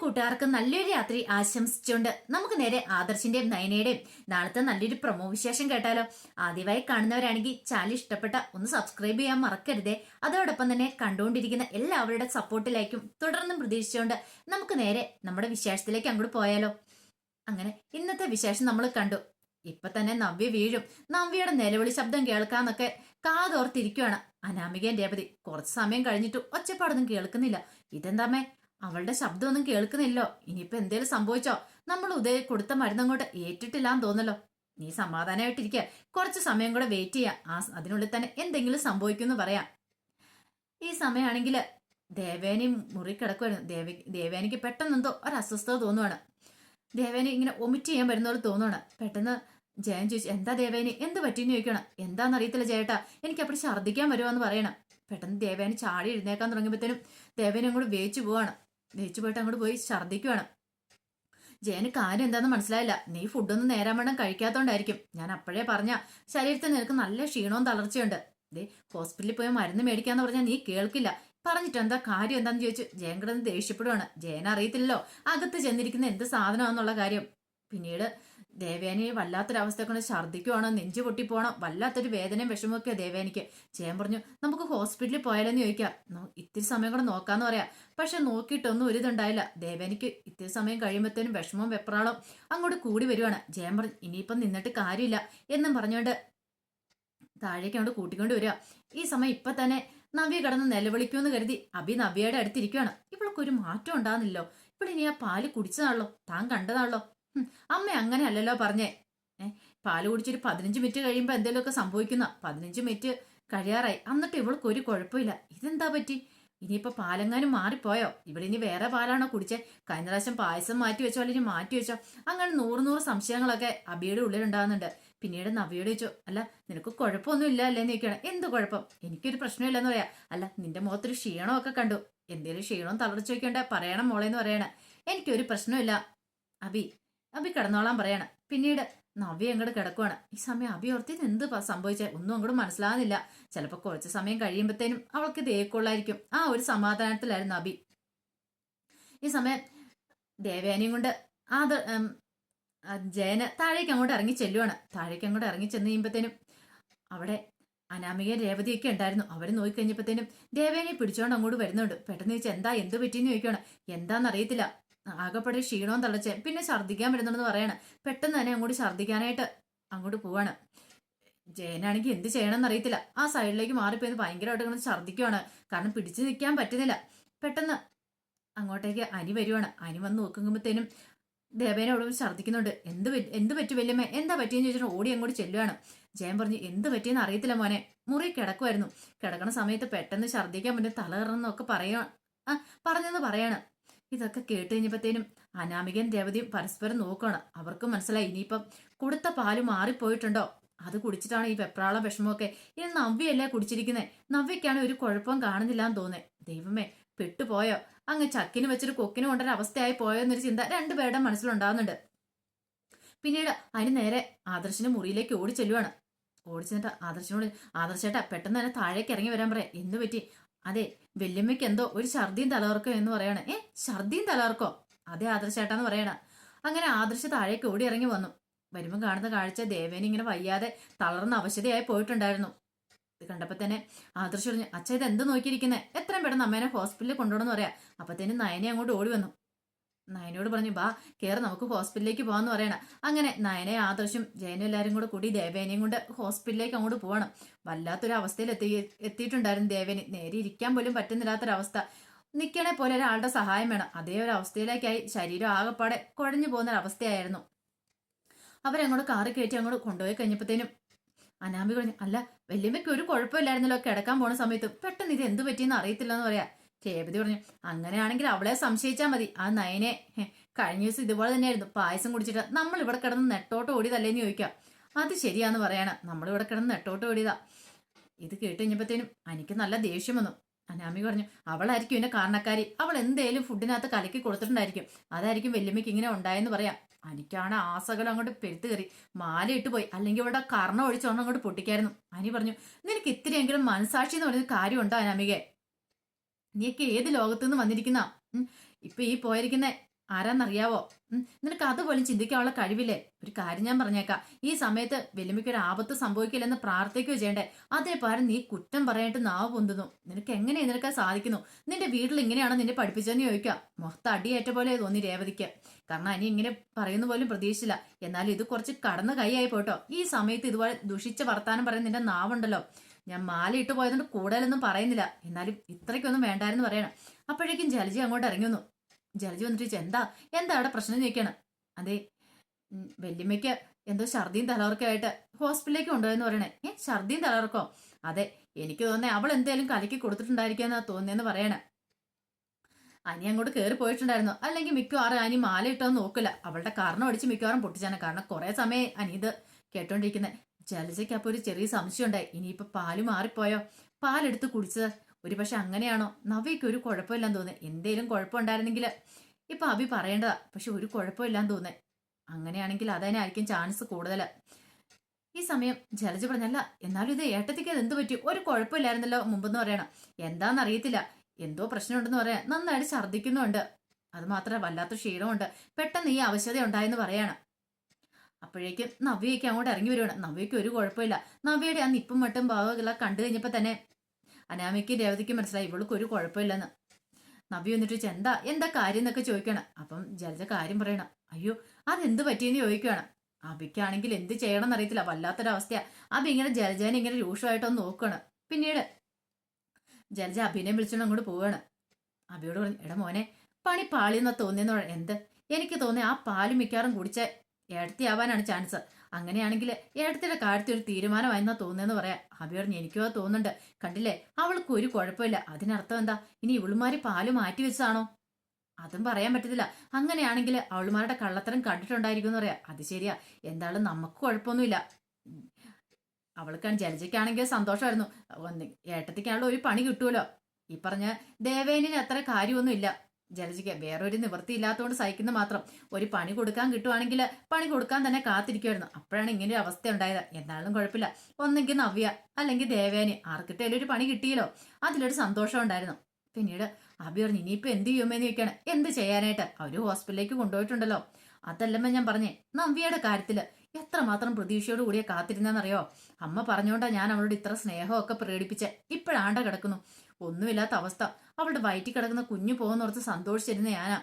കൂട്ടുകാർക്കും നല്ലൊരു രാത്രി ആശംസിച്ചുകൊണ്ട് നമുക്ക് നേരെ ആദർശിന്റെയും നയനയുടെയും നാളത്തെ നല്ലൊരു പ്രൊമോ വിശേഷം കേട്ടാലോ. ആദ്യമായി കാണുന്നവരാണെങ്കിൽ ചാനൽ ഇഷ്ടപ്പെട്ട ഒന്ന് സബ്സ്ക്രൈബ് ചെയ്യാൻ മറക്കരുതേ. അതോടൊപ്പം തന്നെ കണ്ടുകൊണ്ടിരിക്കുന്ന എല്ലാവരുടെ സപ്പോർട്ടിലേക്കും തുടർന്നും പ്രതീക്ഷിച്ചുകൊണ്ട് നമുക്ക് നേരെ നമ്മുടെ വിശേഷത്തിലേക്ക് അങ്ങോട്ട് പോയാലോ. അങ്ങനെ ഇന്നത്തെ വിശേഷം നമ്മൾ കണ്ടു. ഇപ്പൊ തന്നെ നവ്യ വീഴും. നവ്യയുടെ നിലവിളി ശബ്ദം കേൾക്കാന്നൊക്കെ കാതോർത്തിരിക്കുവാണ് അനാമികയും രേപതി കുറച്ച് സമയം കഴിഞ്ഞിട്ട് ഒച്ചപ്പാടൊന്നും കേൾക്കുന്നില്ല. ഇതെന്താമേ അവളുടെ ശബ്ദമൊന്നും കേൾക്കുന്നില്ലോ. ഇനിയിപ്പോ എന്തേലും സംഭവിച്ചോ? നമ്മൾ ഉദയ കൊടുത്ത മരുന്നങ്ങോട്ട് ഏറ്റിട്ടില്ലാന്ന് തോന്നല്ലോ നീ സമാധാനമായിട്ടിരിക്കുക കുറച്ച് സമയം കൂടെ വെയിറ്റ് ചെയ്യാം. ആ അതിനുള്ളിൽ തന്നെ എന്തെങ്കിലും സംഭവിക്കുമെന്ന് പറയാം. ഈ സമയമാണെങ്കിൽ ദേവേനി മുറി കിടക്കുമായിരുന്നു ദേവി ദേവേനിക്ക് പെട്ടെന്നെന്തോ ഒരു അസ്വസ്ഥത തോന്നുവാണ്. ദേവേനി ഇങ്ങനെ ഒമിറ്റ് ചെയ്യാൻ വരുന്ന പോലെ തോന്നുവാണ്. പെട്ടെന്ന് ജയൻ ചോദിച്ചു എന്താ ദേവേനി? എന്ത് പറ്റിയെന്ന് ചോദിക്കണം എന്താണെന്ന് അറിയത്തില്ല ജയേട്ടാ എനിക്ക് അപ്പോൾ ഛർദ്ദിക്കാൻ വരുവാന്ന് പറയണം. പെട്ടെന്ന് ദേവേനി ചാടി എഴുന്നേക്കാൻ തുടങ്ങിയപ്പോഴത്തേനും ദേവേനി അങ്ങോട്ട് വേച്ചു പോവാണ്. വേച്ചു പോയിട്ട് അങ്ങോട്ട് പോയി ഛർദ്ദിക്കുവാണ് ജയന് കാര്യം എന്താന്ന് മനസ്സിലായില്ല. നീ ഫുഡൊന്നും നേരം വേണം കഴിക്കാത്തോണ്ടായിരിക്കും. ഞാൻ അപ്പോഴേ പറഞ്ഞ ശരീരത്തിൽ നിനക്ക് നല്ല ക്ഷീണവും തളർച്ചയുണ്ട്. ദേ ഹോസ്പിറ്റലിൽ പോയി മരുന്ന് മേടിക്കാന്ന് പറഞ്ഞാൽ നീ കേൾക്കില്ല. പറഞ്ഞിട്ട് എന്താ കാര്യം എന്താന്ന് ചോദിച്ചു ജയൻ കിടന്ന് ദേഷ്യപ്പെടുവാണ്. ജയൻ അറിയത്തില്ലല്ലോ. അകത്ത് ചെന്നിരിക്കുന്ന എന്ത് സാധനമാണെന്നുള്ള കാര്യം. പിന്നീട് ദേവേനെ വല്ലാത്തൊരവസ്ഥ കൊണ്ട് ഛർദ്ദിക്കുവാണോ നെഞ്ചു പൊട്ടിപ്പോണോ വല്ലാത്തൊരു വേദനയും വിഷമമൊക്കെയാ ദേവേനിക്ക് ചെയ്യാൻ പറഞ്ഞു നമുക്ക് ഹോസ്പിറ്റലിൽ പോയാലെന്ന് ചോദിക്കാം. ഇത്തിരി സമയം കൂടെ നോക്കാന്ന് പറയാം. പക്ഷെ നോക്കിയിട്ടൊന്നും ഒരു ഇതുണ്ടായില്ല. ദേവേനിക്ക് ഇത്തിരി സമയം കഴിയുമ്പോഴത്തേനും വിഷമവും വെപ്രാളവും അങ്ങോട്ട് കൂടി വരുവാണ്. ജയം പറഞ്ഞു ഇനിയിപ്പം നിന്നിട്ട് കാര്യമില്ല എന്നും പറഞ്ഞുകൊണ്ട് താഴേക്ക് അങ്ങോട്ട് കൂട്ടിക്കൊണ്ട് വരിക. ഈ സമയം ഇപ്പൊ തന്നെ നവ്യ കടന്ന് നിലവിളിക്കുമെന്ന് കരുതി അഭി നവ്യയുടെ അടുത്തിരിക്കുകയാണ് ഇവൾക്കൊരു മാറ്റം ഉണ്ടാകുന്നില്ലോ ഇവിടെ ഇനി ആ പാൽ കുടിച്ചതാണല്ലോ? താൻ കണ്ടതാണല്ലോ? അമ്മ അങ്ങനെ അല്ലല്ലോ പറഞ്ഞേ പാൽ കുടിച്ചൊരു പതിനഞ്ച് മിനിറ്റ് കഴിയുമ്പോൾ എന്തെങ്കിലുമൊക്കെ സംഭവിക്കുന്ന. പതിനഞ്ച് മിനിറ്റ് കഴിയാറായി. എന്നിട്ട് ഇവൾക്ക് ഒരു കുഴപ്പമില്ല. ഇതെന്താ പറ്റി? ഇനിയിപ്പോൾ പാലെങ്ങാനും മാറിപ്പോയോ? ഇവളിനി വേറെ പാലാണോ കുടിച്ചേ? കഴിഞ്ഞ പ്രാവശ്യം പായസം മാറ്റി വെച്ചോ അല്ലെങ്കിൽ മാറ്റി വെച്ചോ? അങ്ങനെ നൂറ് നൂറ് സംശയങ്ങളൊക്കെ അബിയുടെ ഉള്ളിലുണ്ടാകുന്നുണ്ട്. പിന്നീട് നവിയോട് ചോദിച്ചു അല്ല നിനക്ക് കുഴപ്പമൊന്നും ഇല്ല അല്ലേ? എന്ന് ചോദിക്കണം എന്ത് കുഴപ്പം? എനിക്കൊരു പ്രശ്നമില്ലെന്ന് പറയാ. അല്ല നിന്റെ മുഖത്തൊരു ക്ഷീണമൊക്കെ കണ്ടു. എന്തേലും ക്ഷീണവും തളർച്ച വെക്കേണ്ട പറയണം മോളേന്ന് പറയണേ. എനിക്കൊരു പ്രശ്നമില്ല അബി അബി കിടന്നോളാൻ പറയണം. പിന്നീട് നവ്യ അങ്ങോട്ട് കിടക്കുവാണ്. ഈ സമയം അബി ഓർത്തിന് എന്ത് സംഭവിച്ചാൽ ഒന്നും അങ്ങോട്ട് മനസ്സിലാകുന്നില്ല ചിലപ്പോൾ കുറച്ച് സമയം കഴിയുമ്പോഴത്തേനും അവൾക്ക് തേക്കൊള്ളായിരിക്കും ആ ഒരു സമാധാനത്തിലായിരുന്നു അബി ഈ സമയം ദേവയാനിയും കൊണ്ട് ആ ജയന് താഴേക്ക് അങ്ങോട്ട് ഇറങ്ങി ചെല്ലുവാണ്. താഴേക്ക് അങ്ങോട്ട് ഇറങ്ങി ചെന്ന് കഴിയുമ്പോഴത്തേനും അവിടെ അനാമിക രേവതിയൊക്കെ ഉണ്ടായിരുന്നു. അവർ നോക്കിക്കഴിഞ്ഞപ്പോഴത്തേനും ദേവേനെ പിടിച്ചോണ്ട് അങ്ങോട്ട് വരുന്നുണ്ട്. പെട്ടെന്ന് ചോദിച്ചാൽ എന്താ എന്ത് പറ്റിയെന്ന് ചോദിക്കുകയാണ് എന്താന്ന് അറിയത്തില്ല ആകെപ്പെടെ ക്ഷീണവും തളച്ച് പിന്നെ ഛർദ്ദിക്കാൻ വരുന്നുണ്ടെന്ന് പറയാണ്. പെട്ടെന്ന് തന്നെ അങ്ങോട്ട് ഛർദ്ദിക്കാനായിട്ട് അങ്ങോട്ട് പോവാണ്. ജയനാണെങ്കിൽ എന്ത് ചെയ്യണമെന്ന് അറിയത്തില്ല. ആ സൈഡിലേക്ക് മാറിപ്പോയത് ഭയങ്കരമായിട്ട് ഇങ്ങനെ ഛർദ്ദിക്കുവാണ്. കാരണം പിടിച്ചു നിൽക്കാൻ പറ്റുന്നില്ല. പെട്ടെന്ന് അങ്ങോട്ടേക്ക് അനി വരുവാണ്. അനി വന്ന് നോക്കുമ്പോഴത്തേനും ദേവേനെ അവിടെ ഛർദ്ദിക്കുന്നുണ്ട്. എന്ത് എന്ത് പറ്റി വല്യമ്മ? എന്താ പറ്റിയെന്ന് ചോദിച്ചിട്ട് ഓടി അങ്ങോട്ട് ചെല്ലുവാണ്. ജയൻ പറഞ്ഞു എന്ത് പറ്റിയെന്ന് അറിയത്തില്ല മോനെ. മുറി കിടക്കുമായിരുന്നു കിടക്കണ സമയത്ത് പെട്ടെന്ന് ഛർദ്ദിക്കാൻ പറ്റും തലകറന്നൊക്കെ പറയാ ആ പറഞ്ഞെന്ന് പറയാണ്. ഇതൊക്കെ കേട്ട് കഴിഞ്ഞപ്പോഴത്തേനും അനാമികൻ രേവതിയും പരസ്പരം നോക്കുകയാണ് അവർക്ക് മനസ്സിലായി ഇനിയിപ്പം കൊടുത്ത പാൽ മാറിപ്പോയിട്ടുണ്ടോ? അത് കുടിച്ചിട്ടാണ് ഈ വെപ്രാള വിഷമമൊക്കെ. ഇനി നവ്യയല്ലേ കുടിച്ചിരിക്കുന്നത് നവ്യക്കാണ് ഒരു കുഴപ്പം കാണുന്നില്ല എന്ന് തോന്നേ. ദൈവമേ പെട്ടുപോയോ? അങ്ങ് ചക്കിന് വെച്ചൊരു കൊക്കിന് കൊണ്ടൊരു അവസ്ഥയായി പോയോ എന്നൊരു ചിന്ത രണ്ടുപേരുടെ മനസ്സിലുണ്ടാകുന്നുണ്ട് പിന്നീട് അതിന് നേരെ ആദർശിന്റെ മുറിയിലേക്ക് ഓടി ചെല്ലുവാണ് ഓടി ആദർശനോട് ആദർശേട്ടാ പെട്ടെന്ന് തന്നെ താഴേക്ക് ഇറങ്ങി വരാൻ പറയാം. എന്ത് പറ്റി? അതെ വല്യമ്മയ്ക്ക് എന്തോ ഒരു ഛർദിയും തലവർക്കോ എന്ന് പറയണ. ഏ ഛർദിയും തലവർക്കോ അതെ ആദർശേട്ടാന്ന് പറയണ. അങ്ങനെ ആദർശ താഴേക്ക് ഓടി ഇറങ്ങി വന്നു. വരുമ്പോൾ കാണുന്ന കാഴ്ച ദേവേനി ഇങ്ങനെ വയ്യാതെ തളർന്ന അവശതയായി പോയിട്ടുണ്ടായിരുന്നു. ഇത് കണ്ടപ്പോ തന്നെ ആദർശ് പറഞ്ഞു അച്ഛ ഇത് എന്ത് നോക്കിയിരിക്കുന്നേ? എത്രയും പെട്ടെന്ന് അമ്മേനെ ഹോസ്പിറ്റലിൽ കൊണ്ടുപോകണമെന്ന് പറയാം. അപ്പത്തേനും നയനെ അങ്ങോട്ട് ഓടി വന്നു. നയനോട് പറഞ്ഞു ബാ കയറി നമുക്ക് ഹോസ്പിറ്റലിലേക്ക് പോകാന്ന് പറയണം. അങ്ങനെ നയനെ ആദർശും ജയനും എല്ലാരും കൂടെ കൂടി ദേവേനയും കൊണ്ട് ഹോസ്പിറ്റലിലേക്ക് അങ്ങോട്ട് പോകണം വല്ലാത്തൊരു അവസ്ഥയിൽ എത്തി എത്തിയിട്ടുണ്ടായിരുന്നു ദേവേന്. നേരെ ഇരിക്കാൻ പോലും പറ്റുന്നില്ലാത്തൊരവസ്ഥ. നിൽക്കണേ പോലെ ഒരാളുടെ സഹായം വേണം. അതേ ഒരു അവസ്ഥയിലേക്കായി ശരീരം ആകെപ്പാടെ കുഴഞ്ഞു പോകുന്ന അവസ്ഥയായിരുന്നു അവരങ്ങോട്ട് കാറ് കയറ്റി അങ്ങോട്ട് കൊണ്ടുപോയി കഴിഞ്ഞപ്പോഴത്തേനും അനാമി പറഞ്ഞു അല്ല വല്യമ്മയ്ക്ക് ഒരു കുഴപ്പമില്ലായിരുന്നല്ലോ കിടക്കാൻ പോണ സമയത്ത്. പെട്ടെന്ന് ഇത് എന്ത് പറ്റിയെന്ന് അറിയത്തില്ലെന്ന് പറയാ. രേവതി പറഞ്ഞു അങ്ങനെയാണെങ്കിൽ അവളെ സംശയിച്ചാൽ മതി. ആ നയനെ കഴിഞ്ഞ ദിവസം ഇതുപോലെ തന്നെയായിരുന്നു. പായസം കുടിച്ചിട്ട് നമ്മൾ ഇവിടെ കിടന്ന് നെട്ടോട്ട് ഓടിയതല്ലേന്ന് ചോദിക്കാം. അത് ശരിയാന്ന് പറയണം. നമ്മൾ ഇവിടെ കിടന്ന് നെട്ടോട്ട് ഓടിയതാ. ഇത് കേട്ട് എനിക്ക് നല്ല ദേഷ്യം വന്നു. അനാമി പറഞ്ഞു അവളായിരിക്കും എന്നെ കാരണക്കാരി. അവൾ എന്തേലും ഫുഡിനകത്ത് കലക്കി കൊടുത്തിട്ടുണ്ടായിരിക്കും. അതായിരിക്കും വല്യമ്മയ്ക്ക് ഇങ്ങനെ ഉണ്ടായെന്ന് പറയാം. അനിക്കാണ് ആസകലം അങ്ങോട്ട് പെരുത്ത് കയറി. മാലയിട്ട് പോയി. അല്ലെങ്കിൽ ഇവിടെ കർണ ഒഴിച്ചോണം അങ്ങോട്ട് പൊട്ടിക്കായിരുന്നു. അനി പറഞ്ഞു നിനക്ക് ഇത്തിരിയെങ്കിലും മനസാക്ഷി എന്ന് പറയുന്ന കാര്യമുണ്ടോ അനാമികെ? നീയൊക്കെ ഏത് ലോകത്തു നിന്ന് വന്നിരിക്കുന്ന ഇപ്പൊ ഈ പോയിരിക്കുന്ന ആരാന്നറിയാവോ? നിനക്ക് അതുപോലും ചിന്തിക്കാനുള്ള കഴിവില്ലേ? ഒരു കാര്യം ഞാൻ പറഞ്ഞേക്കാം. ഈ സമയത്ത് വെല്ലുമിക്ക് ഒരു ആപത്ത് സംഭവിക്കില്ലെന്ന് പ്രാർത്ഥിക്കുകയോ ചെയ്യണ്ടേ? അതേ പകരം നീ കുറ്റം പറയാനായിട്ട് നാവ് പൊന്തുന്നു. നിനക്ക് എങ്ങനെ നിനക്ക് സാധിക്കുന്നു? നിന്റെ വീട്ടിൽ ഇങ്ങനെയാണോ നിന്നെ പഠിപ്പിച്ചതെന്ന് ചോദിക്കാം മൊത്തം അടിയേറ്റ പോലെ തോന്നി രേവതിക്ക്. കാരണം അനി ഇങ്ങനെ പറയുന്ന പോലും പ്രതീക്ഷിച്ചില്ല. എന്നാലും ഇത് കുറച്ച് കടന്നു കൈയായി പോട്ടോ ഈ സമയത്ത് ഇതുപോലെ ദുഷിച്ച വർത്താനം പറയുന്ന നിന്റെ നാവുണ്ടല്ലോ. ഞാൻ മാലയിട്ട് പോയതുകൊണ്ട് കൂടുതലൊന്നും പറയുന്നില്ല. എന്നാലും ഇത്രയ്ക്കൊന്നും വേണ്ടായിരുന്നു പറയണം. അപ്പോഴേക്കും ജലജി അങ്ങോട്ട് ഇറങ്ങി വന്നു ജലജി വന്നിട്ട് ചോദിച്ചു എന്താ? എന്താ അവിടെ പ്രശ്നം? ചോദിക്കണം അതെ വല്യമ്മയ്ക്ക് എന്തോ ഛർദിയും തലവർക്കും ആയിട്ട് ഹോസ്പിറ്റലിലേക്ക് കൊണ്ടുപോയെന്ന് പറയണേ. ഏ ഛർദിയും തലവർക്കോ അതെ എനിക്ക് തോന്നേ അവൾ എന്തേലും കലക്കി കൊടുത്തിട്ടുണ്ടായിരിക്കാന്നാ തോന്നിയെന്ന് പറയണേ. അനി അങ്ങോട്ട് കയറി പോയിട്ടുണ്ടായിരുന്നു. അല്ലെങ്കിൽ മിക്കവാറും അനി മാല ഇട്ടോന്ന് നോക്കില്ല. അവളുടെ കാരണം അടിച്ച് മിക്കവാറും പൊട്ടിച്ചാണ്. കാരണം കുറെ സമയം അനി ഇത് കേട്ടോണ്ടിരിക്കുന്നത് ജലജയ്ക്ക് അപ്പൊ ഒരു ചെറിയ സംശയം ഉണ്ടായി ഇനിയിപ്പൊ പാൽ മാറിപ്പോയോ? പാലെടുത്ത് കുടിച്ചത്. ഒരു പക്ഷെ അങ്ങനെയാണോ? നവയ്ക്ക് ഒരു കുഴപ്പമില്ലാന്ന് തോന്നുന്നു. എന്തേലും കുഴപ്പമുണ്ടായിരുന്നെങ്കിൽ ഇപ്പൊ അഭി പറയേണ്ടതാ. പക്ഷെ ഒരു കുഴപ്പമില്ലാന്ന് തോന്നേ അങ്ങനെയാണെങ്കിൽ അതതിനായിരിക്കും ചാൻസ് കൂടുതൽ ഈ സമയം ജലജ പറഞ്ഞല്ല എന്നാലും ഇത് ഏട്ടത്തിക്ക് അത് എന്ത് പറ്റി? ഒരു കുഴപ്പമില്ലായിരുന്നല്ലോ മുമ്പെന്ന് പറയണം. എന്താന്ന് അറിയത്തില്ല എന്തോ പ്രശ്നമുണ്ടെന്ന് പറയാം നന്നായിട്ട് ഛർദ്ദിക്കുന്നുണ്ട്. അത് മാത്രമല്ല വല്ലാത്ത ക്ഷീണമുണ്ട്. പെട്ടെന്ന് ഈ അവശത ഉണ്ടായെന്ന് പറയാണ്. അപ്പോഴേക്കും നവ്യയ്ക്ക് അങ്ങോട്ട് ഇറങ്ങി വരുവാണ്. നവ്യയ്ക്ക് ഒരു കുഴപ്പമില്ല. നവ്യയുടെ ആ നിപ്പും മട്ടും ഭാവമെല്ലാം കണ്ടു കഴിഞ്ഞപ്പോൾ തന്നെ അനാമയ്ക്ക് രേവതിക്ക് മനസ്സിലായി ഇവൾക്ക് ഒരു കുഴപ്പമില്ലെന്ന്. നവ്യ വന്നിട്ട് ചോദിച്ചാൽ എന്താ എന്താ കാര്യം എന്നൊക്കെ ചോദിക്കണം അപ്പം ജലജ കാര്യം പറയണം. അയ്യോ അതെന്ത് പറ്റിയെന്ന് ചോദിക്കുകയാണ്. അബിക്കാണെങ്കിൽ എന്ത് ചെയ്യണം എന്നറിയത്തില്ല വല്ലാത്തൊരവസ്ഥയാണ് അബി ഇങ്ങനെ ജലജനെ ഇങ്ങനെ രൂക്ഷമായിട്ടൊന്ന് നോക്കുകയാണ് പിന്നീട് ജലജ അഭിനെ വിളിച്ചോണ്ട് അങ്ങോട്ട് പോവാണ് അബിയോട് പറഞ്ഞു എടാ മോനെ പണി പാളിയെന്നാ തോന്നിയെന്ന് പറഞ്ഞു എന്ത്? എനിക്ക് തോന്നി ആ പാൽ മിക്കവാറും കുടിച്ച ഏടത്തിയാവാനാണ് ചാൻസ് അങ്ങനെയാണെങ്കിൽ ഏടത്തിയുടെ കാര്യത്തിൽ ഒരു തീരുമാനമായിരുന്നാ തോന്നുന്നതെന്ന് പറയാം. അഭി പറഞ്ഞു എനിക്കോ തോന്നുന്നുണ്ട്. കണ്ടില്ലേ? അവൾക്ക് ഒരു കുഴപ്പമില്ല. അതിനർത്ഥം എന്താ? ഇനി ഇവളുമാരി പാൽ മാറ്റി വെച്ചതാണോ? അതും പറയാൻ പറ്റത്തില്ല. അങ്ങനെയാണെങ്കിൽ അവളുമാരുടെ കള്ളത്തരം കണ്ടിട്ടുണ്ടായിരിക്കും എന്ന് പറയാം. അത് ശരിയാ. എന്തായാലും നമുക്ക് കുഴപ്പമൊന്നുമില്ല. അവൾക്ക് ജലജയ്ക്കാണെങ്കിൽ സന്തോഷമായിരുന്നു. ഏട്ടത്തിക്കാണല്ലോ ഒരു പണി കിട്ടുമല്ലോ. ഈ പറഞ്ഞ ദേവേനിന് അത്ര കാര്യമൊന്നുമില്ല. ജലജയ്ക്ക് വേറൊരു ഒരു നിവൃത്തി ഇല്ലാത്തതുകൊണ്ട് സഹിക്കുന്ന മാത്രം ഒരു പണി കൊടുക്കാൻ കിട്ടുവാണെങ്കിൽ പണി കൊടുക്കാൻ തന്നെ കാത്തിരിക്കുമായിരുന്നു അപ്പോഴാണ് ഇങ്ങനെ ഒരു അവസ്ഥ ഉണ്ടായത്. എന്നാലും കുഴപ്പമില്ല. ഒന്നെങ്കിൽ നവ്യ അല്ലെങ്കിൽ ദേവേന് ആർക്കിട്ടേലും ഒരു പണി കിട്ടിയല്ലോ. അതിലൊരു സന്തോഷം ഉണ്ടായിരുന്നു. പിന്നീട് അബി പറഞ്ഞു ഇനിയിപ്പോ എന്ത് ചെയ്യുമെന്ന് ചോദിക്കാണ്. എന്ത് ചെയ്യാനായിട്ട്? അവർ ഹോസ്പിറ്റലിലേക്ക് കൊണ്ടുപോയിട്ടുണ്ടല്ലോ. അതല്ലമ്മ ഞാൻ പറഞ്ഞേ നവ്യയുടെ കാര്യത്തിൽ എത്രമാത്രം പ്രതീക്ഷയോട് കൂടിയ കാത്തിരുന്നെന്നറിയോ അമ്മ പറഞ്ഞോണ്ടാ ഞാൻ അവളോട് ഇത്ര സ്നേഹമൊക്കെ പ്രകടിപ്പിച്ച്. ഇപ്പോഴാണ്ട കിടക്കുന്നു. ഒന്നുമില്ലാത്ത അവസ്ഥ. അവളുടെ വയറ്റിൽ കിടക്കുന്ന കുഞ്ഞു പോകുന്നോർത്ത് സന്തോഷിച്ചിരുന്ന ഞാനാ.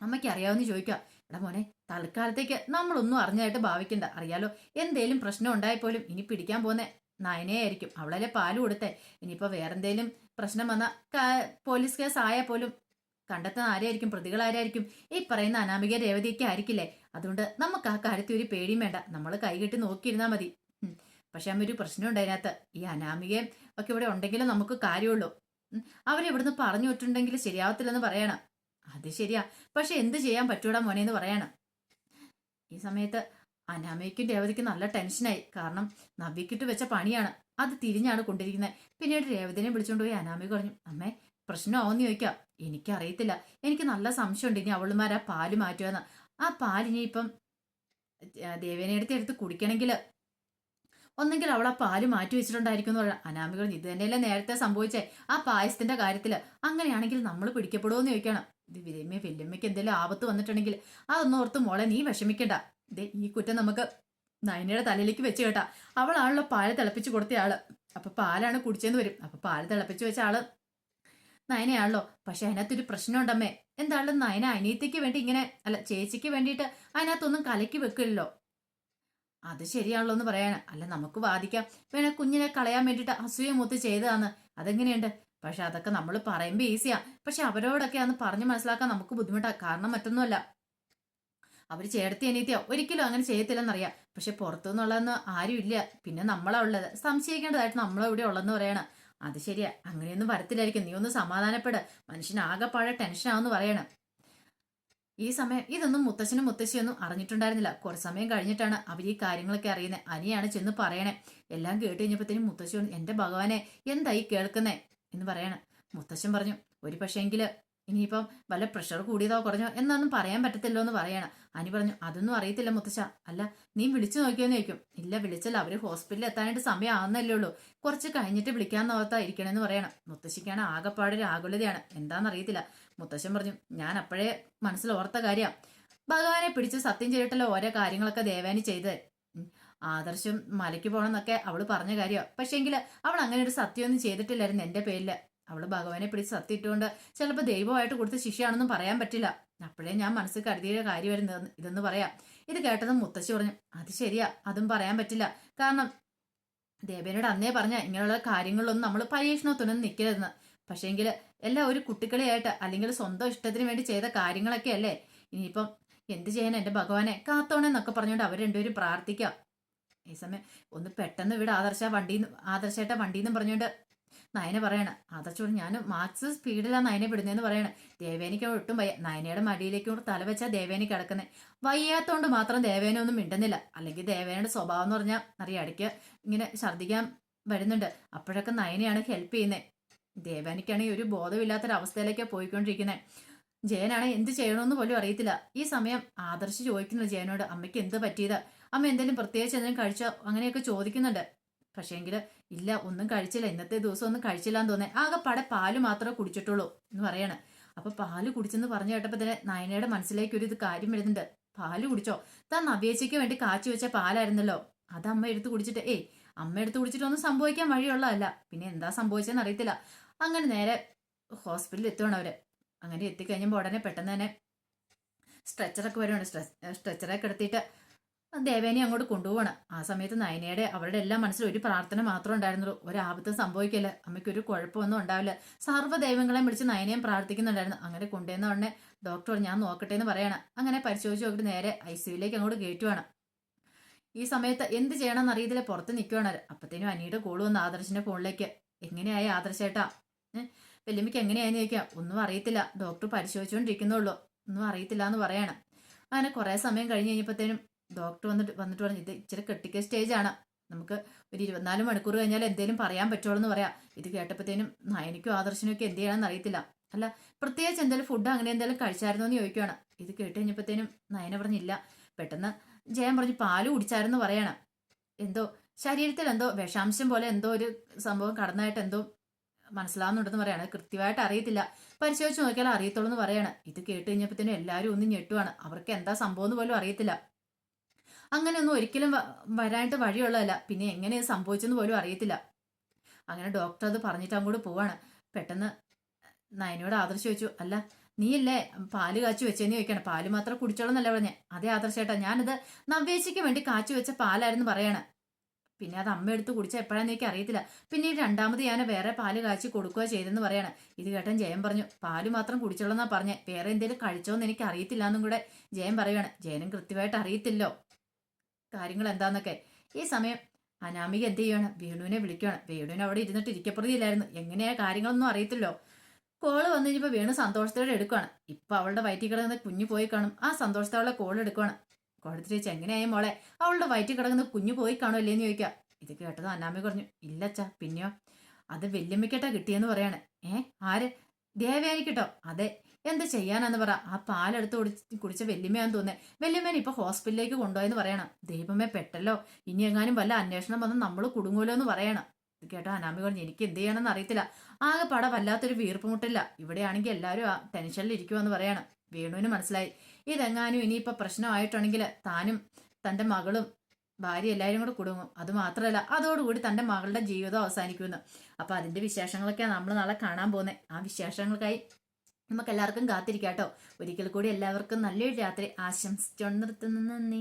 അമ്മയ്ക്ക് അറിയാവുന്ന ചോദിക്കാം എടാ മോനെ തൽക്കാലത്തേക്ക് നമ്മളൊന്നും അറിഞ്ഞായിട്ട് ഭാവിക്കണ്ട. അറിയാലോ എന്തേലും പ്രശ്നം ഉണ്ടായപ്പോലും ഇനി പിടിക്കാൻ പോകുന്ന. നയനയായിരിക്കും അവളല്ലേ പാൽ കൊടുത്തേ. ഇനിയിപ്പോ വേറെന്തേലും പ്രശ്നം വന്ന പോലീസ് കേസ് ആയാൽ പോലും കണ്ടെത്തുന്ന ആരായിരിക്കും? പ്രതികൾ ആരായിരിക്കും? ഈ പറയുന്ന അനാമിക രേവതിയൊക്കെ ആയിരിക്കില്ലേ? അതുകൊണ്ട് നമുക്ക് ആ കാര്യത്തിൽ ഒരു പേടിയും വേണ്ട. നമ്മൾ കൈകെട്ടി നോക്കിയിരുന്നാൽ മതി. പക്ഷെ അമ്മ ഒരു പ്രശ്നമുണ്ട് അതിനകത്ത്. ഈ അനാമികയും ഒക്കെ ഇവിടെ ഉണ്ടെങ്കിലും നമുക്ക് കാര്യമുള്ളൂ. അവരിവിടുന്ന് പറഞ്ഞു വിട്ടുണ്ടെങ്കിൽ ശരിയാവത്തില്ലെന്ന് പറയണം. അത് ശരിയാ. പക്ഷെ എന്ത് ചെയ്യാൻ പറ്റൂടാ മോനെ എന്ന് പറയണം. ഈ സമയത്ത് അനാമയ്ക്കും രേവതിക്കും നല്ല ടെൻഷനായി. കാരണം നവ്യക്കിട്ട് വെച്ച പണിയാണ്. അത് തിരിഞ്ഞാണ് കൊണ്ടിരിക്കുന്നത് പിന്നീട് രേവതിനെ വിളിച്ചുകൊണ്ട് പോയി അനാമി പറഞ്ഞു അമ്മേ പ്രശ്നമാവെന്ന് ചോദിക്കാം. എനിക്കറിയത്തില്ല. എനിക്ക് നല്ല സംശയമുണ്ട്. ഇനി അവളുമാർ ആ പാൽ മാറ്റുമെന്ന് ആ പാലിനി ഇപ്പം ദേവേനെ എടുത്ത് എടുത്ത് കുടിക്കണമെങ്കിൽ ഒന്നെങ്കിൽ അവൾ ആ പാൽ മാറ്റി വെച്ചിട്ടുണ്ടായിരിക്കും എന്ന് പറയാം അനാമികൾ ഇത് തന്നെയല്ലേ നേരത്തെ സംഭവിച്ചേ? ആ പായസത്തിന്റെ കാര്യത്തിൽ അങ്ങനെയാണെങ്കിൽ നമ്മൾ പിടിക്കപ്പെടുമോ എന്ന് ചോദിക്കണം. ഇത് വിരമ്മ വല്യമ്മയ്ക്ക് എന്തെങ്കിലും ആപത്ത് വന്നിട്ടുണ്ടെങ്കിൽ അതൊന്നും ഓർത്ത് മോളെ നീ വിഷമിക്കണ്ട. ദേ ഈ കുറ്റം നമുക്ക് നയനയുടെ തലയിലേക്ക് വെച്ച് കേട്ടാ. അവളാണല്ലോ പാൽ തിളപ്പിച്ച് കൊടുത്ത ആൾ. അപ്പൊ പാലാണ് കുടിച്ചെന്ന് വരും. അപ്പൊ പാൽ തിളപ്പിച്ച് വെച്ച ആൾ നയനയാണല്ലോ. പക്ഷെ അതിനകത്തൊരു പ്രശ്നമുണ്ടമ്മേ. എന്താണല്ലോ നയന അനിയത്തിക്ക് വേണ്ടി ഇങ്ങനെ അല്ല ചേച്ചിക്ക് വേണ്ടിയിട്ട് അതിനകത്തൊന്നും കലക്കി വെക്കില്ലല്ലോ. അത് ശരിയാണല്ലോ എന്ന് പറയാന് അല്ല നമുക്ക് വാദിക്കാം. പിന്നെ കുഞ്ഞിനെ കളയാൻ വേണ്ടിയിട്ട് അസൂയ മൂത്ത് ചെയ്തതാണ് അതെങ്ങനെയുണ്ട്? പക്ഷെ അതൊക്കെ നമ്മൾ പറയുമ്പോൾ ഈസിയാ. പക്ഷെ അവരോടൊക്കെ അന്ന് പറഞ്ഞു മനസ്സിലാക്കാൻ നമുക്ക് ബുദ്ധിമുട്ടാ. കാരണം മറ്റൊന്നുമല്ല. അവർ ചേർത്തി അനിയത്തിയോ ഒരിക്കലും അങ്ങനെ ചെയ്യത്തില്ലെന്നറിയാം. പക്ഷെ പുറത്തുനിന്നുള്ളതെന്ന് ആരും ഇല്ല പിന്നെ നമ്മളാ ഉള്ളത്. സംശയിക്കേണ്ടതായിട്ട് നമ്മളെ ഇവിടെ ഉള്ളതെന്ന് പറയണം. അത് ശരിയാ. അങ്ങനെയൊന്നും വരത്തില്ലായിരിക്കും. നീ ഒന്ന് സമാധാനപ്പെട്. മനുഷ്യനാകെപ്പാടെ ടെൻഷനാവെന്ന് പറയണം. ഈ സമയം ഇതൊന്നും മുത്തശ്ശനും മുത്തശ്ശിയൊന്നും അറിഞ്ഞിട്ടുണ്ടായിരുന്നില്ല. കുറച്ച് സമയം കഴിഞ്ഞിട്ടാണ് അവർ ഈ കാര്യങ്ങളൊക്കെ അറിയുന്നത് അനിയാണ് ചെന്ന് പറയണേ. എല്ലാം കേട്ട് കഴിഞ്ഞപ്പോഴത്തേനും മുത്തശ്ശി എന്റെ ഭഗവാനെ എന്തായി കേൾക്കുന്നേ? എന്ന് പറയണം. മുത്തശ്ശൻ പറഞ്ഞു ഒരു പക്ഷേങ്കിൽ ഇനിയിപ്പം വല്ല പ്രഷർ കൂടിയതോ കുറഞ്ഞോ എന്നൊന്നും പറയാൻ പറ്റത്തില്ലോ എന്ന് പറയണം. അനി പറഞ്ഞു അതൊന്നും അറിയത്തില്ല മുത്തശ്ശ. അല്ല നീ വിളിച്ചു നോക്കിയോന്ന് ചോദിക്കും. ഇല്ല വിളിച്ചല്ല. അവർ ഹോസ്പിറ്റലിൽ എത്താനായിട്ട് സമയം ആവുന്നല്ലേ ഉള്ളൂ. കുറച്ച് കഴിഞ്ഞിട്ട് വിളിക്കാൻ ഓർത്താ ഇരിക്കണമെന്ന് പറയണം. മുത്തശ്ശിക്കാണ് ആകെപ്പാട് ഒരു ആകുലതയാണ്. എന്താണെന്നറിയത്തില്ല മുത്തശ്ശൻ പറഞ്ഞു ഞാൻ അപ്പോഴേ മനസ്സിൽ ഓർത്ത കാര്യം. ഭഗവാനെ പിടിച്ച് സത്യം ചെയ്തിട്ടല്ലോ ഓരോ കാര്യങ്ങളൊക്കെ ദേവാനി ചെയ്ത് ആദർശം മലയ്ക്ക് പോകണമെന്നൊക്കെ അവൾ പറഞ്ഞ കാര്യമാണ് പക്ഷേങ്കിൽ അവൾ അങ്ങനെ ഒരു സത്യമൊന്നും ചെയ്തിട്ടില്ലായിരുന്നു എന്റെ പേരിൽ അവൾ ഭഗവാനെ പിടിച്ച് സത്യം ഇട്ടുകൊണ്ട് ചിലപ്പോൾ ദൈവമായിട്ട് കൊടുത്ത ശിക്ഷയാണെന്നും പറയാൻ പറ്റില്ല. അപ്പോഴേ ഞാൻ മനസ്സിൽ കരുതിയ കാര്യമായിരുന്നു ഇതെന്ന് പറയാം. ഇത് കേട്ടതും മുത്തശ്ശി പറഞ്ഞു അത് ശരിയാ അതും പറയാൻ പറ്റില്ല. കാരണം ദേവേനോട് അന്നേ പറഞ്ഞ ഇങ്ങനെയുള്ള കാര്യങ്ങളിലൊന്നും നമ്മൾ പരീക്ഷണത്തിനൊന്നും നിൽക്കരുതെന്ന് പക്ഷേങ്കിൽ എല്ലാം ഒരു കുട്ടിക്കളിയായിട്ട് അല്ലെങ്കിൽ സ്വന്തം ഇഷ്ടത്തിന് വേണ്ടി ചെയ്ത കാര്യങ്ങളൊക്കെ അല്ലേ? ഇനിയിപ്പം എന്ത് ചെയ്യാൻ എന്റെ ഭഗവാനെ? കാത്തോണെന്നൊക്കെ പറഞ്ഞുകൊണ്ട് അവർ രണ്ടുപേരും പ്രാർത്ഥിക്കാം. ഈ സമയം ഒന്ന് പെട്ടെന്ന് ഇവിടെ ആദർശ വണ്ടിന്ന് ആദർശേട്ട വണ്ടിന്നും പറഞ്ഞുകൊണ്ട് നയന പറയണം ആദർശോട് ഞാൻ മാക്സ് സ്പീഡിലാണ് നയനെ വിടുന്നതെന്ന് പറയണം. ദേവേനിക്ക് ഒട്ടും വയ്യ. നയനയുടെ മടിയിലേക്ക് കൊണ്ട് തല വെച്ചാൽ ദേവേനി കിടക്കുന്നത് വയ്യാത്തോണ്ട് മാത്രം ദേവേനെ ഒന്നും മിണ്ടുന്നില്ല. അല്ലെങ്കിൽ ദേവേനയുടെ സ്വഭാവം എന്ന് പറഞ്ഞാൽ അറിയാം ഇടയ്ക്ക് ഇങ്ങനെ ഛർദ്ദിക്കാൻ വരുന്നുണ്ട്. അപ്പോഴൊക്കെ നയനെയാണ് ഹെൽപ്പ് ചെയ്യുന്നത് ദേവാനിക്കാണെങ്കിൽ ഒരു ബോധമില്ലാത്തൊരവസ്ഥയിലേക്കാണ് പോയിക്കൊണ്ടിരിക്കുന്നത് ജയനാണ് എന്ത് ചെയ്യണമെന്ന് പോലും അറിയത്തില്ല. ഈ സമയം ആദർശ് ചോദിക്കുന്നു ജയനോട് അമ്മയ്ക്ക് എന്ത് പറ്റിയത്? അമ്മ എന്തെങ്കിലും പ്രത്യേകിച്ച് എന്തെങ്കിലും കഴിച്ചോ? അങ്ങനെയൊക്കെ ചോദിക്കുന്നുണ്ട്. പക്ഷേങ്കിൽ ഇല്ല ഒന്നും കഴിച്ചില്ല. ഇന്നത്തെ ദിവസം ഒന്നും കഴിച്ചില്ല എന്ന് തോന്നേ ആകെ പടെ പാൽ മാത്രമേ കുടിച്ചിട്ടുള്ളൂ എന്ന് പറയാണ്. അപ്പൊ പാൽ കുടിച്ചെന്ന് പറഞ്ഞു കേട്ടപ്പോൾ തന്നെ നയനയുടെ മനസ്സിലേക്ക് ഒരു ഇത് കാര്യം വരുന്നുണ്ട്. പാൽ കുടിച്ചോ? താൻ നവ്യേച്ചയ്ക്ക് വേണ്ടി കാച്ചി വെച്ച പാലായിരുന്നല്ലോ. അത് അമ്മ എടുത്ത് കുടിച്ചിട്ട് ഏയ് അമ്മ എടുത്ത് കുടിച്ചിട്ടൊന്നും സംഭവിക്കാൻ വഴിയുള്ളതല്ല. പിന്നെ എന്താ സംഭവിച്ചതെന്ന് അറിയത്തില്ല. അങ്ങനെ നേരെ ഹോസ്പിറ്റലിൽ എത്തുകയാണ് അവർ. അങ്ങനെ എത്തിക്കഴിഞ്ഞപ്പോൾ ഉടനെ പെട്ടെന്ന് തന്നെ സ്ട്രെച്ചറൊക്കെ വരുവാണ്. സ്ട്രെച്ചറൊക്കെ എടുത്തിട്ട് ദേവേനെ അങ്ങോട്ട് കൊണ്ടുപോകണം ആ സമയത്ത് നയനയുടെ അവരുടെ എല്ലാ മനസ്സിലും ഒരു പ്രാർത്ഥന മാത്രമേ ഉണ്ടായിരുന്നുള്ളൂ. ഒരാപത്തും സംഭവിക്കില്ല. അമ്മയ്ക്ക് ഒരു കുഴപ്പമൊന്നും ഉണ്ടാവില്ല. സർവ ദൈവങ്ങളെയും വിളിച്ച് നയനയും പ്രാർത്ഥിക്കുന്നുണ്ടായിരുന്നു. അങ്ങനെ കൊണ്ടുവന്ന ഉടനെ ഡോക്ടർ ഞാൻ നോക്കട്ടെ എന്ന് പറയണം. അങ്ങനെ പരിശോധിച്ച് നോക്കിയിട്ട് നേരെ ഐ സിയുലേക്ക് അങ്ങോട്ട് കയറ്റുവാണ്. ഈ സമയത്ത് എന്ത് ചെയ്യണമെന്ന് അറിയത്തില്ല. പുറത്ത് നിൽക്കുവാണ് അപ്പത്തേനും അനിയുടെ കോൾ വന്ന് ആദർശിന്റെ ഫോണിലേക്ക്. എങ്ങനെയായി ആദർശേട്ടാ? വെല്ലുമിക്ക് എങ്ങനെയായെന്ന് ചോദിക്കാം ഒന്നും അറിയത്തില്ല. ഡോക്ടർ പരിശോധിച്ചുകൊണ്ടിരിക്കുന്നുള്ളൂ ഒന്നും അറിയത്തില്ല എന്ന് പറയണം. അങ്ങനെ കുറേ സമയം കഴിഞ്ഞ് കഴിഞ്ഞപ്പോഴത്തേനും ഡോക്ടർ വന്നിട്ട് വന്നിട്ട് പറഞ്ഞു ഇത് ഇച്ചിരി ക്രിട്ടിക്കൽ സ്റ്റേജ് ആണ്. നമുക്ക് ഒരു ഇരുപത്തിനാല് മണിക്കൂർ കഴിഞ്ഞാൽ എന്തേലും പറയാൻ പറ്റുള്ളൂ എന്ന് പറയാം. ഇത് കേട്ടപ്പോഴത്തേനും നയനിക്കും ആദർശനും ഒക്കെ എന്ത് ചെയ്യണമെന്ന് അറിയത്തില്ല. അല്ല പ്രത്യേകിച്ച് എന്തെങ്കിലും ഫുഡ് അങ്ങനെ എന്തെങ്കിലും കഴിച്ചായിരുന്നോ എന്ന് ചോദിക്കുകയാണ് ഇത് കേട്ട് കഴിഞ്ഞപ്പോഴത്തേനും നയന പറഞ്ഞില്ല. പെട്ടെന്ന് ജയൻ പറഞ്ഞു പാൽ കുടിച്ചായിരുന്നു പറയണം. എന്തോ ശരീരത്തിൽ എന്തോ വിഷാംശം പോലെ എന്തോ ഒരു സംഭവം കടന്നായിട്ട് എന്തോ മനസ്സിലാവുന്നുണ്ടെന്ന് പറയാണ്. കൃത്യമായിട്ട് അറിയത്തില്ല. പരിശോധിച്ച് നോക്കിയാൽ അറിയത്തുള്ളൂ എന്ന് പറയാണ്. ഇത് കേട്ട് കഴിഞ്ഞപ്പോഴത്തേനും എല്ലാവരും ഒന്ന് ഞെട്ടുവാണ്. അവർക്ക് എന്താ സംഭവം എന്ന് പോലും അറിയത്തില്ല. അങ്ങനെയൊന്നും ഒരിക്കലും വരാനായിട്ട് വഴിയുള്ളതല്ല. പിന്നെ എങ്ങനെ ഇത് സംഭവിച്ചെന്ന് പോലും അറിയത്തില്ല. അങ്ങനെ ഡോക്ടർ അത് പറഞ്ഞിട്ട് അങ്ങോട്ട് പോവാണ്. പെട്ടെന്ന് നയനോട് ആദർശ് ചോദിച്ചു അല്ല നീയല്ലേ? പാൽ കാച്ചി വെച്ചേന്ന് ചോദിക്കണം. പാൽ മാത്രം കുടിച്ചോളന്നല്ല പറഞ്ഞേ. അതേ ആദർശേട്ടാ ഞാനിത് നവ്യേച്ചയ്ക്ക് വേണ്ടി കാച്ചു വെച്ച പാലായിരുന്നു പറയാണ്. പിന്നെ അത് അമ്മ എടുത്ത് കുടിച്ച എപ്പോഴാന്ന് എനിക്ക് അറിയത്തില്ല. പിന്നെ ഈ രണ്ടാമത് ഞാൻ വേറെ പാൽ കാച്ചി കൊടുക്കുക ചെയ്തെന്ന് പറയാണ്. ഇത് കേട്ടൻ ജയൻ പറഞ്ഞു പാൽ മാത്രം കുടിച്ചോളന്നാ പറഞ്ഞേ. വേറെ എന്തെങ്കിലും കഴിച്ചോന്ന് എനിക്ക് അറിയത്തില്ല എന്നും കൂടെ ജയൻ പറയുകയാണ് ജയനും കൃത്യമായിട്ട് അറിയത്തില്ലോ. കാര്യങ്ങൾ എന്താന്നൊക്കെ. ഈ സമയം അനാമിക എന്ത് ചെയ്യണം വേണുവിനെ വിളിക്കുകയാണ് വേണുവിനെ അവിടെ ഇരുന്നിട്ട് ഇരിക്കപ്പെടുകയില്ലായിരുന്നു എങ്ങനെയാ കാര്യങ്ങളൊന്നും അറിയത്തില്ലോ. കോൾ വന്നു കഴിഞ്ഞപ്പോൾ വീണ് സന്തോഷത്തോടെ എടുക്കുകയാണ് ഇപ്പൊ അവളുടെ വയറ്റിൽ കിടക്കുന്ന കുഞ്ഞു പോയി കാണും. ആ സന്തോഷത്തോടെ കോൾ എടുക്കുകയാണ് കൊടുത്തിട്ട് ചേച്ചി എങ്ങനെയായി മോളെ? അവളുടെ വയറ്റിൽ കിടക്കുന്ന കുഞ്ഞു പോയി കാണുമല്ലേ എന്ന് ചോദിക്കുക ഇത് കേട്ടത് അന്നാമി പറഞ്ഞു ഇല്ലച്ചാ പിന്നെയോ? അത് വെല്ലുമ്മിക്കട്ടാ കിട്ടിയെന്ന് പറയാണ്. ഏ? ആര്? ദേവയാനിക്കിട്ടോ? അതെ. എന്ത് ചെയ്യാനാന്ന് പറ. ആ പാലെടുത്ത് കുടിച്ച് കുടിച്ച വെല്ലുമ്മയാന്ന് തോന്നേ വെല്ലുമ്മേനെ ഇപ്പൊ ഹോസ്പിറ്റലിലേക്ക് കൊണ്ടുപോയെന്ന് പറയണം. ദൈവമേ പെട്ടല്ലോ. ഇനി എങ്ങാനും വല്ല അന്വേഷണം വന്ന് നമ്മൾ കുടുങ്ങൂലോ എന്ന് പറയണം. കേട്ടോ അനാമി പറഞ്ഞു എനിക്ക് എന്ത് ചെയ്യണമെന്ന് അറിയത്തില്ല. ആകെ പട വല്ലാത്തൊരു വീർപ്പ് വീർപ്പുമുട്ടില്ല. ഇവിടെയാണെങ്കിൽ എല്ലാവരും ഇരിക്കുമെന്ന് പറയണം. വേണുവിന് മനസ്സിലായി. ഇതെങ്ങാനും ഇനിയിപ്പോൾ പ്രശ്നമായിട്ടുണ്ടെങ്കിൽ താനും തന്റെ മകളും ഭാര്യ എല്ലാവരും കൂടെ കുടുങ്ങും. അത് മാത്രമല്ല അതോടുകൂടി തന്റെ മകളുടെ ജീവിതം അവസാനിക്കുമെന്ന്. അപ്പോൾ അതിന്റെ വിശേഷങ്ങളൊക്കെയാണ് നമ്മൾ നാളെ കാണാൻ പോകുന്നത് ആ വിശേഷങ്ങൾക്കായി നമുക്ക് എല്ലാവർക്കും കാത്തിരിക്കാം കേട്ടോ. ഒരിക്കൽ കൂടി എല്ലാവർക്കും നല്ലൊരു രാത്രി. ആശംസിച്ചുകൊണ്ട് നിർത്തുന്നു. നന്ദി.